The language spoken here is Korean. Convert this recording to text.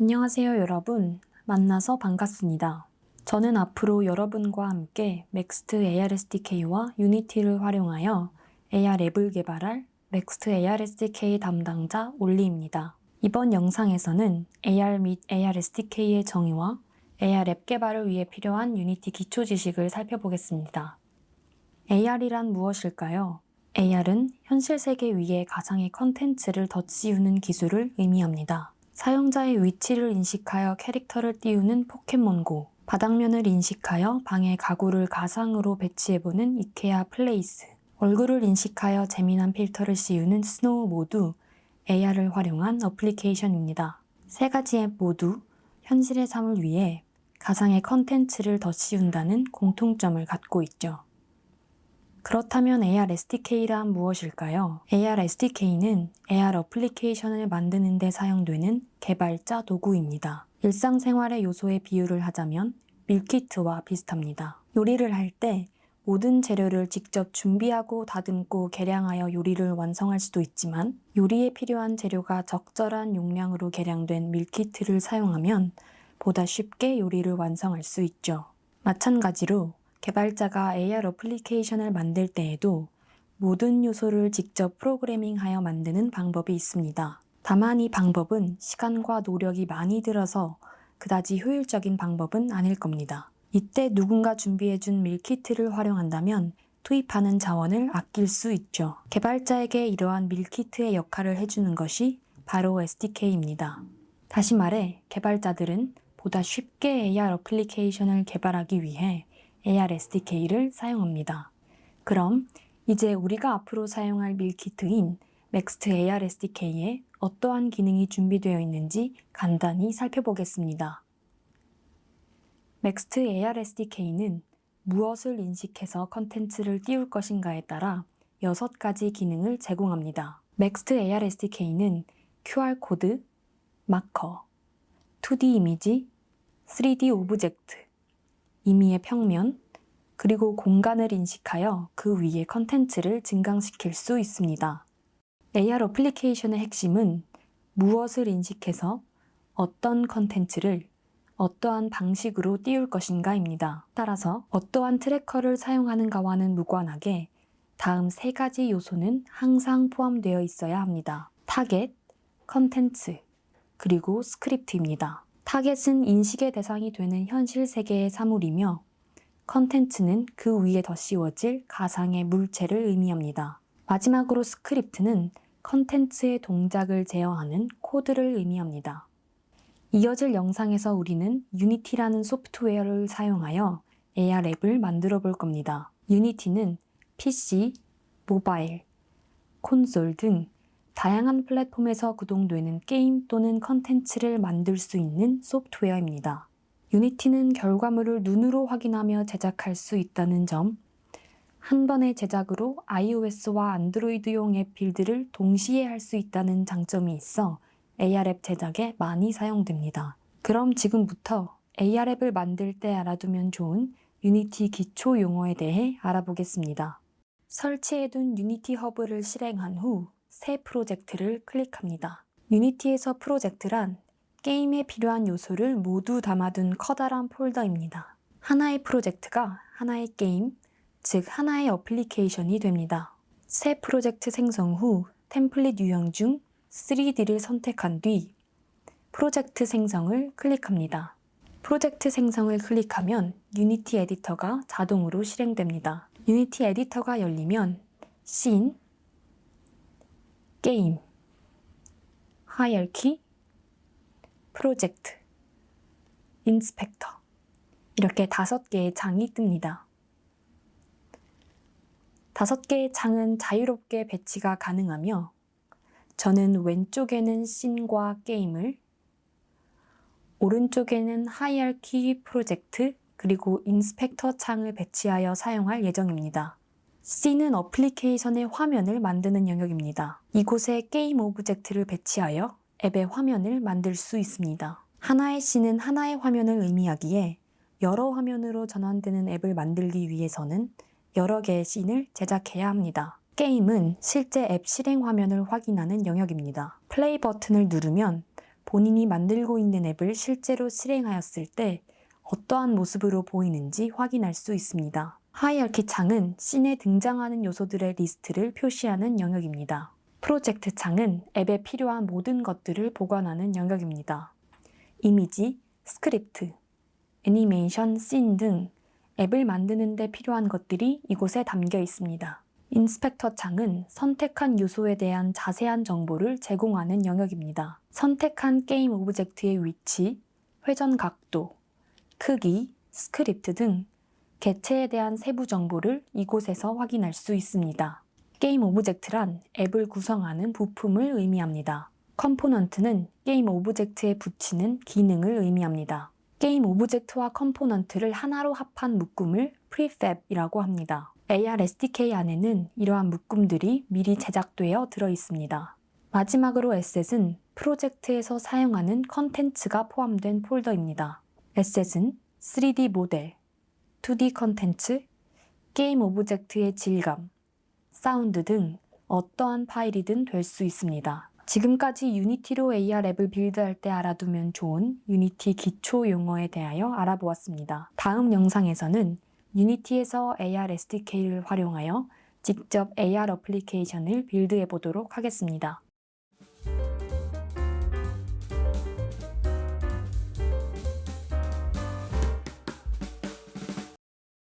안녕하세요, 여러분. 만나서 반갑습니다. 저는 앞으로 여러분과 함께 맥스트 AR SDK와 유니티를 활용하여 AR 앱을 개발할 맥스트 AR SDK 담당자 올리입니다. 이번 영상에서는 AR 및 AR SDK의 정의와 AR 앱 개발을 위해 필요한 유니티 기초 지식을 살펴보겠습니다. AR이란 무엇일까요? AR은 현실 세계 위에 가상의 컨텐츠를 덧씌우는 기술을 의미합니다. 사용자의 위치를 인식하여 캐릭터를 띄우는 포켓몬고, 바닥면을 인식하여 방에 가구를 가상으로 배치해보는 이케아 플레이스, 얼굴을 인식하여 재미난 필터를 씌우는 스노우 모두 AR을 활용한 어플리케이션입니다. 세 가지 앱 모두 현실의 삶을 위해 가상의 컨텐츠를 덧씌운다는 공통점을 갖고 있죠. 그렇다면 AR SDK란 무엇일까요? AR SDK는 AR 어플리케이션을 만드는 데 사용되는 개발자 도구입니다. 일상생활의 요소의 비유를 하자면 밀키트와 비슷합니다. 요리를 할 때 모든 재료를 직접 준비하고 다듬고 계량하여 요리를 완성할 수도 있지만 요리에 필요한 재료가 적절한 용량으로 계량된 밀키트를 사용하면 보다 쉽게 요리를 완성할 수 있죠. 마찬가지로 개발자가 AR 어플리케이션을 만들 때에도 모든 요소를 직접 프로그래밍하여 만드는 방법이 있습니다. 다만 이 방법은 시간과 노력이 많이 들어서 그다지 효율적인 방법은 아닐 겁니다. 이때 누군가 준비해준 밀키트를 활용한다면 투입하는 자원을 아낄 수 있죠. 개발자에게 이러한 밀키트의 역할을 해주는 것이 바로 SDK입니다. 다시 말해, 개발자들은 보다 쉽게 AR 어플리케이션을 개발하기 위해 AR SDK를 사용합니다. 그럼 이제 우리가 앞으로 사용할 밀키트인 맥스트 AR SDK에 어떠한 기능이 준비되어 있는지 간단히 살펴보겠습니다. 맥스트 AR SDK는 무엇을 인식해서 컨텐츠를 띄울 것인가에 따라 6가지 기능을 제공합니다. 맥스트 AR SDK는 QR코드, 마커, 2D 이미지, 3D 오브젝트, 임의의 평면, 그리고 공간을 인식하여 그 위에 컨텐츠를 증강시킬 수 있습니다. AR 어플리케이션의 핵심은 무엇을 인식해서 어떤 컨텐츠를 어떠한 방식으로 띄울 것인가입니다. 따라서 어떠한 트래커를 사용하는가와는 무관하게 다음 세 가지 요소는 항상 포함되어 있어야 합니다. 타겟, 컨텐츠, 그리고 스크립트입니다. 타겟은 인식의 대상이 되는 현실 세계의 사물이며 컨텐츠는 그 위에 덧씌워질 가상의 물체를 의미합니다. 마지막으로 스크립트는 컨텐츠의 동작을 제어하는 코드를 의미합니다. 이어질 영상에서 우리는 유니티라는 소프트웨어를 사용하여 AR 앱을 만들어 볼 겁니다. 유니티는 PC, 모바일, 콘솔 등 다양한 플랫폼에서 구동되는 게임 또는 컨텐츠를 만들 수 있는 소프트웨어입니다. 유니티는 결과물을 눈으로 확인하며 제작할 수 있다는 점, 한 번의 제작으로 iOS와 안드로이드용 앱 빌드를 동시에 할 수 있다는 장점이 있어 AR 앱 제작에 많이 사용됩니다. 그럼 지금부터 AR 앱을 만들 때 알아두면 좋은 유니티 기초 용어에 대해 알아보겠습니다. 설치해둔 유니티 허브를 실행한 후 새 프로젝트를 클릭합니다. 유니티에서 프로젝트란 게임에 필요한 요소를 모두 담아둔 커다란 폴더입니다. 하나의 프로젝트가 하나의 게임, 즉 하나의 어플리케이션이 됩니다. 새 프로젝트 생성 후 템플릿 유형 중 3D를 선택한 뒤 프로젝트 생성을 클릭합니다. 프로젝트 생성을 클릭하면 유니티 에디터가 자동으로 실행됩니다. 유니티 에디터가 열리면 씬, 게임, 하이어키, 프로젝트, 인스펙터 이렇게 다섯 개의 장이 뜹니다. 다섯 개의 창은 자유롭게 배치가 가능하며 저는 왼쪽에는 씬과 게임을 오른쪽에는 하이알키 프로젝트 그리고 인스펙터 창을 배치하여 사용할 예정입니다. 씬은 어플리케이션의 화면을 만드는 영역입니다. 이곳에 게임 오브젝트를 배치하여 앱의 화면을 만들 수 있습니다. 하나의 씬은 하나의 화면을 의미하기에 여러 화면으로 전환되는 앱을 만들기 위해서는 여러 개의 씬을 제작해야 합니다. 게임은 실제 앱 실행 화면을 확인하는 영역입니다. 플레이 버튼을 누르면 본인이 만들고 있는 앱을 실제로 실행하였을 때 어떠한 모습으로 보이는지 확인할 수 있습니다. 하이어키 창은 씬에 등장하는 요소들의 리스트를 표시하는 영역입니다. 프로젝트 창은 앱에 필요한 모든 것들을 보관하는 영역입니다. 이미지, 스크립트, 애니메이션, 씬 등 앱을 만드는 데 필요한 것들이 이곳에 담겨 있습니다. 인스펙터 창은 선택한 요소에 대한 자세한 정보를 제공하는 영역입니다. 선택한 게임 오브젝트의 위치, 회전 각도, 크기, 스크립트 등 개체에 대한 세부 정보를 이곳에서 확인할 수 있습니다. 게임 오브젝트란 앱을 구성하는 부품을 의미합니다. 컴포넌트는 게임 오브젝트에 붙이는 기능을 의미합니다. 게임 오브젝트와 컴포넌트를 하나로 합한 묶음을 프리팹이라고 합니다. AR SDK 안에는 이러한 묶음들이 미리 제작되어 들어 있습니다. 마지막으로 에셋은 프로젝트에서 사용하는 컨텐츠가 포함된 폴더입니다. 에셋은 3D 모델, 2D 컨텐츠, 게임 오브젝트의 질감, 사운드 등 어떠한 파일이든 될 수 있습니다. 지금까지 유니티로 AR 앱을 빌드할 때 알아두면 좋은 유니티 기초 용어에 대하여 알아보았습니다. 다음 영상에서는 유니티에서 AR SDK를 활용하여 직접 AR 어플리케이션을 빌드해 보도록 하겠습니다.